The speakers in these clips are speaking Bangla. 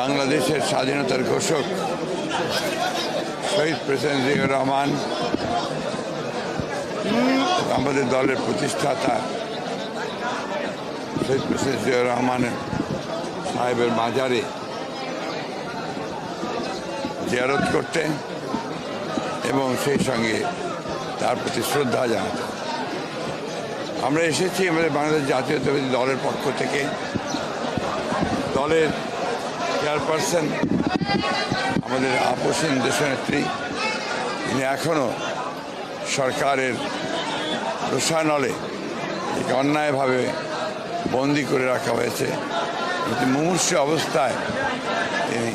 বাংলাদেশের স্বাধীনতার ঘোষক শহীদ প্রেসিডেন্ট জিয়াউর রহমান, আমাদের দলের প্রতিষ্ঠাতা শহীদ প্রেসিডেন্ট জিয়াউর রহমানের সাহেবের মাজারে জিয়ারত করতে এবং সেই সঙ্গে তার প্রতি শ্রদ্ধা জানাতে আমরা এসেছি আমাদের বাংলাদেশ জাতীয়তাবাদী দলের পক্ষ থেকে। দলের চেয়ারপারসন আমাদের আপসীন দেশনেত্রী তিনি এখনও সরকারের রোষানলে একে অন্যায়ভাবে বন্দি করে রাখা হয়েছে। মুমূর্ষ অবস্থায় তিনি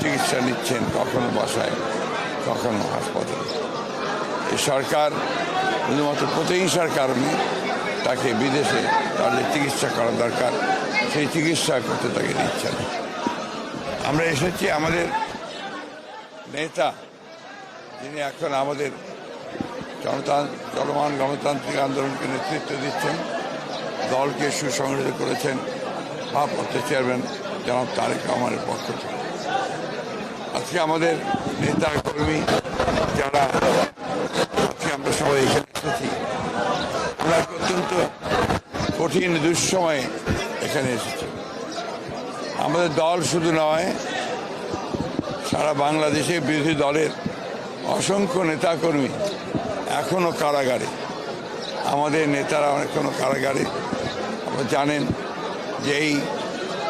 চিকিৎসা নিচ্ছেন কখনো বাসায়, কখনো হাসপাতালে। এই সরকার শুধুমাত্র প্রতিহিংসার কারণে তাকে বিদেশে তাদের চিকিৎসা করা দরকার। সেই চিকিৎসা করতে তাকে দিচ্ছে না আমরা এসেছি আমাদের নেতা, যিনি এখন আমাদের চলমান গণতান্ত্রিক আন্দোলনকে নেতৃত্ব দিচ্ছেন, দলকে সুসংগঠিত করেছেন বা ভারপ্রাপ্ত চেয়ারম্যান জনাব তারেক রহমানের পক্ষ থেকে। আজকে আমাদের নেতা কর্মী যারা, আজকে আমরা সবাই এখানে এসেছি। আমরা অত্যন্ত কঠিন, দুঃসময়ে এখানে এসেছে। আমাদের দল শুধু নয়, সারা বাংলাদেশে বিরোধী দলের অসংখ্য নেতাকর্মী এখনও কারাগারে। আমাদের নেতারা এখনও কারাগারে। জানেন যে এই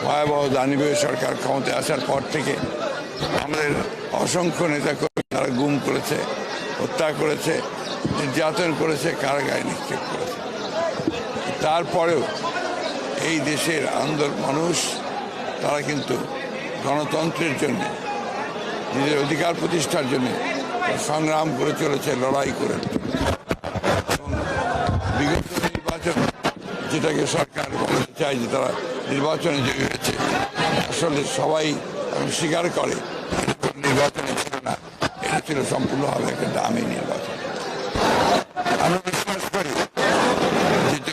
ভয়াবহ দানিবীয় সরকার ক্ষমতায় আসার পর থেকে আমাদের অসংখ্য নেতাকর্মী তারা গুম করেছে, হত্যা করেছে, নির্যাতন করেছে, কারাগারে নিক্ষেপ করেছে। তারপরেও এই দেশের আন্দোলন মানুষ, তারা কিন্তু গণতন্ত্রের জন্য, নিজের অধিকার প্রতিষ্ঠার জন্য সংগ্রাম করে চলেছে, লড়াই করে। বিগত নির্বাচন যেটাকে সরকার বলতে চায় যে তারা নির্বাচনে জয়ী হয়েছে, আসলে সবাই স্বীকার করে, নির্বাচনে ছিল না। এটা ছিল সম্পূর্ণভাবে একটা দামি নির্বাচন। আমরা বিশ্বাস করি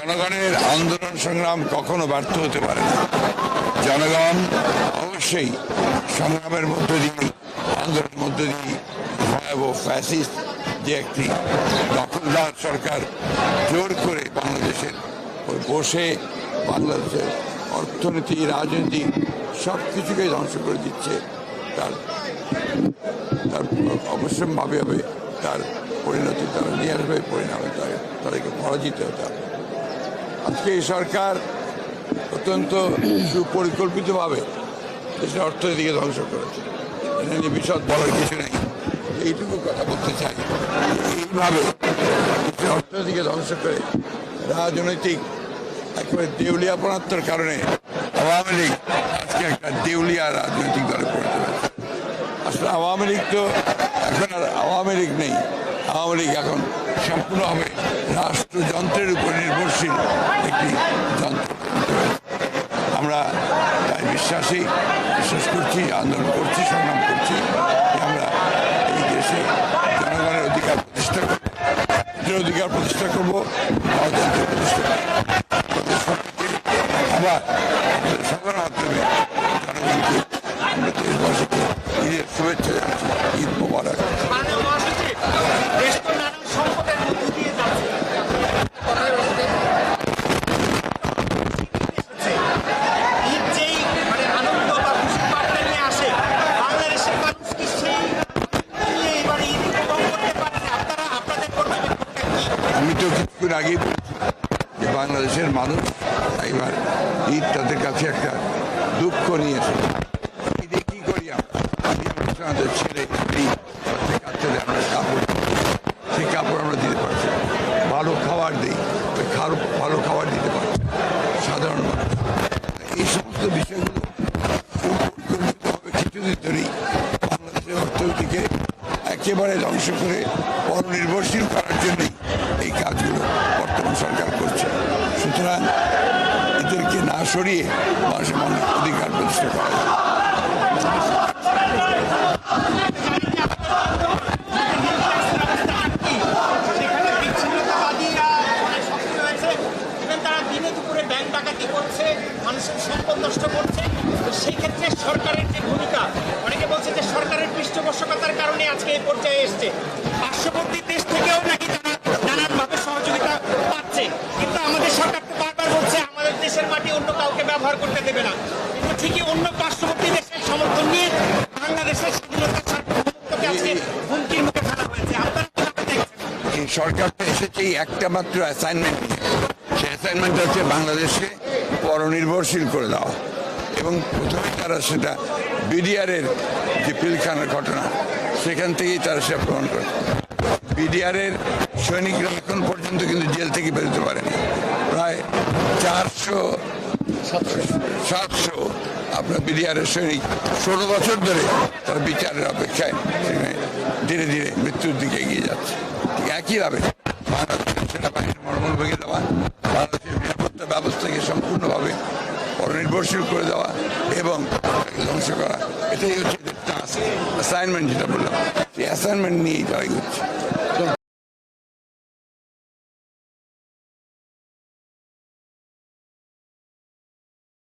জনগণের আন্দোলন সংগ্রাম কখনো ব্যর্থ হতে পারে না। জনগণ অবশ্যই সংগ্রামের মধ্য দিয়ে, আন্দোলনের মধ্য দিয়ে ভয়াবহ ফ্যাসিস্ট যে একটি দখলদার সরকার জোর করে বাংলাদেশের বসে বাংলাদেশের অর্থনীতি, রাজনীতি সব কিছুকে ধ্বংস করে দিচ্ছে, তার তার অবশ্যম্ভাবে হবে তার পরিণতি তারা নিয়ে আসবে, পরিণামে তাদের তাদেরকে পরাজিত হতে হবে। আজকে এই সরকার অত্যন্ত সুপরিকল্পিতভাবে দেশের অর্থনীতিকে ধ্বংস করেছে। এটা নিয়ে বিশদ বলার কিছু নেই। এইটুকু কথা বলতে চাই। এইভাবে দেশের অর্থনীতিকে ধ্বংস করে রাজনৈতিক একেবারে দেউলিয়াপনাত্মর কারণে আওয়ামী লীগ আজকে একটা দেউলিয়া রাজনৈতিক দলে পরিণত হয়েছে। আসলে আওয়ামী লীগ তো এখন আর আওয়ামী লীগ নেই। আওয়ামী লীগ এখন সম্পূর্ণভাবে রাষ্ট্রযন্ত্রের উপর নির্ভরশীল একটি যন্ত্র। আমরা তাই বিশ্বাসী, বিশ্বাস করছি, আন্দোলন করছি, সংগ্রাম করছি আমরা এই দেশে জনগণের অধিকার প্রতিষ্ঠা করব অধিকার প্রতিষ্ঠা করব গণতন্ত্র প্রতিষ্ঠা আবার আমাদের মাধ্যমে জনগণকে আমরা দেশবাসীকে ঈদের শুভেচ্ছা জানাচ্ছি, ঈদ মোবারক মাননীয় মহাসচিব, দেশ তো নানান সংকটের মধ্য দিয়ে যাচ্ছে। ঈদ যেই মানে আনন্দ বা খুশির বার্তা নিয়ে আসে, বাংলাদেশের মানুষ কি সেই নিয়ে এবারে ঈদ উপভোগ করতে পারছে? আপনারা আপনাদের পর্যবেক্ষণটা কি? আমি তো কিছুক্ষণ আগেই যে বাংলাদেশের মানুষ এবার ঈদ তাদের কাছে একটা দুঃখ নিয়ে এসেছে ঈদে কি করি আমরা? ঈদে আমরা ছেলে স্ত্রী আমরা কাপড় সেই কাপড় আমরা দিতে পারছি ভালো খাবার দিই। ওই খারো ভালো খাবার দিতে পারছি সাধারণ মানুষ। এই সমস্ত বিষয়গুলো সুপরিকল্পিতভাবে কিছুদিন ধরেই বাংলাদেশের অর্থনীতিকে একেবারে ধ্বংস করে পরনির্ভরশীল করার জন্যই সরিয়ে মানুষের মনে অধিকার প্রতিষ্ঠা করা। মানুষের সম্পদ নষ্ট করছে। সেই ক্ষেত্রে সরকারের যে ভূমিকা, অনেকে বলছে যে সরকারের পৃষ্ঠপোষকতার কারণে আজকে এই পর্যায়ে এসছে। পার্শ্ববর্তী দেশ থেকেও নাকি তারা নানানভাবে সহযোগিতা পাচ্ছে কিন্তু আমাদের সরকার তো বারবার বলছে আমাদের দেশের মাটি অন্য কাউকে ব্যবহার করতে দেবে না ঠিকই অন্য পার্শ্ববর্তী দেশের সমর্থন নিয়ে বাংলাদেশের আজকে হুমকির মুখে ফেলা হয়েছে। আপনারা এই সরকারটা এসেছে এই একটা মাত্র অ্যাসাইনমেন্ট সেই অ্যাসাইনমেন্ট হচ্ছে বাংলাদেশকে পরনির্ভরশীল করে দেওয়া। এবং প্রথমে তারা সেটা বিডিআরের যে পিলখানার ঘটনা, সেখান থেকেই তারা সেটা প্রমাণ করে। বিডিআরের সৈনিকরা এখন পর্যন্ত কিন্তু জেল থেকে বেরোতে পারেনি। প্রায় চারশো সাতশো। আপনার বিডিআরের সৈনিক ষোলো বছর ধরে তার বিচারের অপেক্ষায় ধীরে ধীরে মৃত্যুর দিকে এগিয়ে যাচ্ছে। একইভাবে বাংলাদেশের সেনাবাহিনীর মর্মল ভেঙে দেওয়া বাংলাদেশের নিরাপত্তা ব্যবস্থাকে সম্পূর্ণভাবে পরনির্ভরশীল করে দেওয়া এবং ধ্বংস করা, এটাই হচ্ছে অ্যাসাইনমেন্ট যেটা বললাম, সেই অ্যাসাইনমেন্ট নিয়েই তারা এগোচ্ছে